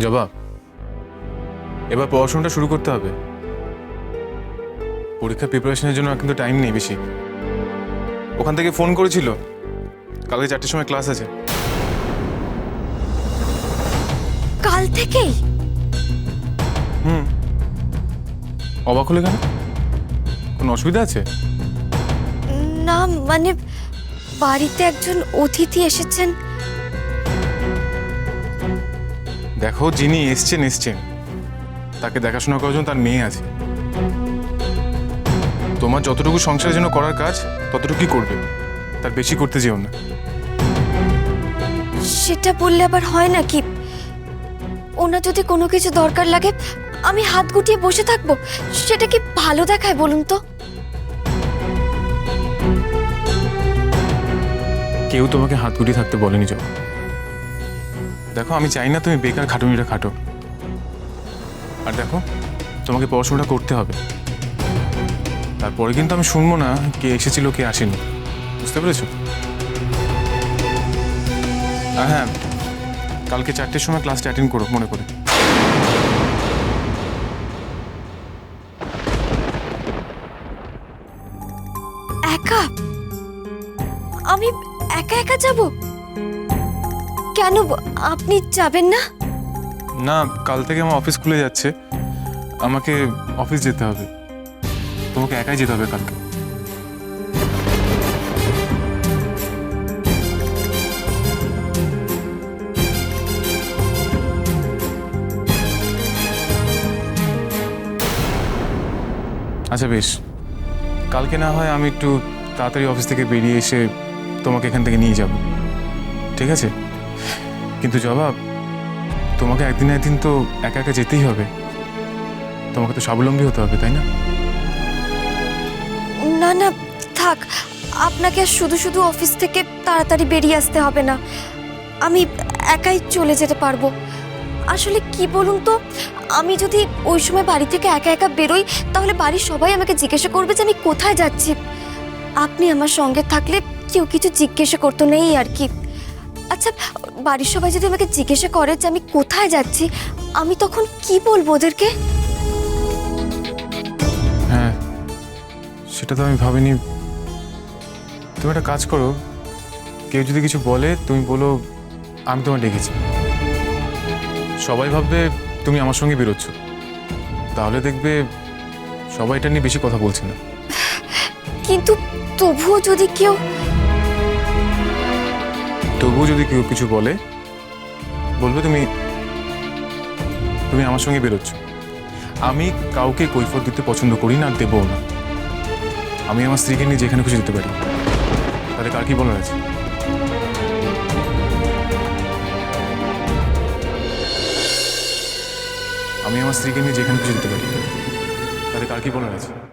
জবাব। এবার পড়াশোনাটা শুরু করতে হবে। পরীক্ষা প্রিপারেশনের জন্য কিন্তু টাইম নেই বেশি। ওখান থেকে ফোন করেছিল কালকে চারটের সময় ক্লাস আছে। কাল থেকেই? হুম। অবাক হলে কেন? কোনো অসুবিধা আছে? না মানে বাড়িতে একজন অতিথি এসেছেন। দেখো যিনি এসছেন এসছেন। তাকে দেখাশোনা করার জন্য তার মেয়ে আছে। তোমার যতটুকু সংসারের জন্য করার কাজ ততটুকুই করবে? তার বেশি করতে যেও না। সেটা বললে আবার হয় না কি? ওনার যদি কোনো কিছু দরকার লাগে আমি হাত গুটিয়ে বসে থাকব। সেটা কি ভালো দেখায় বলুন তো? কেউ তোমাকে হাত গুটিয়ে থাকতে বলেনি জবা দেখো, আমি চাই না তুমি বেকার খাটুনিটা খাটো। আর দেখো, তোমাকে পড়াশোনাটা করতে হবে। তারপরে কিন্তু আমি শুনব না কে এসেছিল, কে আসেনি। বুঝতে পেরেছ? হ্যাঁ কালকে চারটের সময় ক্লাসটা অ্যাটেন্ড করো, মনে করে। একা? আমি একা একা যাব? কেন আপনি যাবেন না? না, কাল থেকে আমার অফিস খুলে যাচ্ছে। আমাকে অফিস যেতে হবে। তোমাকে একাই যেতে হবে কালকে। আচ্ছা বেশ। কালকে না হয় আমি একটু তাড়াতাড়ি অফিস থেকে বেরিয়ে এসে তোমাকে এখান থেকে নিয়ে যাব। ঠিক আছে? কিন্তু জবাব, তোমাকে একদিন একদিন তো একা একা যেতেই হবে। তোমাকে তো স্বাবলম্বী হতে হবে, তাই না? না না, থাক। আপনাকে শুধু শুধু অফিস থেকে তাড়াতাড়ি বেরিয়ে আসতে হবে না। আমি একাই চলে যেতে পারব। আসলে কি বলুন তো, আমি যদি ওই সময় বাড়ি থেকে একা একা বেরোই, তাহলে বাড়ির সবাই আমাকে জিজ্ঞাসা করবে যে আমি কোথায় যাচ্ছি। আপনি আমার সঙ্গে থাকলে কেউ কিছু জিজ্ঞাসা করতো নেই আর কি। আচ্ছা বাড়ির সবাই যদি আমাকে জিজ্ঞাসা করে যে আমি কোথায় যাচ্ছি আমি তখন কি বলব ওদেরকে? হ্যাঁ সেটা তো আমি ভাবিনি। তুমি একটা কাজ করো কেউ যদি কিছু বলে তুমি বলো আমি তোমায় ডেকেছি। সবাই ভাববে তুমি আমার সঙ্গে বেরোচ্ছ। তাহলে দেখবে সবাই এটা নিয়ে বেশি কথা বলছে না। কিন্তু তবুও যদি কেউ তবুও যদি কেউ কিছু বলে, বলবে তুমি তুমি আমার সঙ্গে বেরোচ্ছ। আমি কাউকে কৈফত দিতে পছন্দ করি না দেবও না। আমি আমার স্ত্রীকে নিয়ে যেখানে খুশি যেতে পারি। তাহলে কার কি বলার আছে? আমি আমার স্ত্রীকে নিয়ে যেখানে খুশি যেতে পারি। তাহলে কার কি বলার আছে?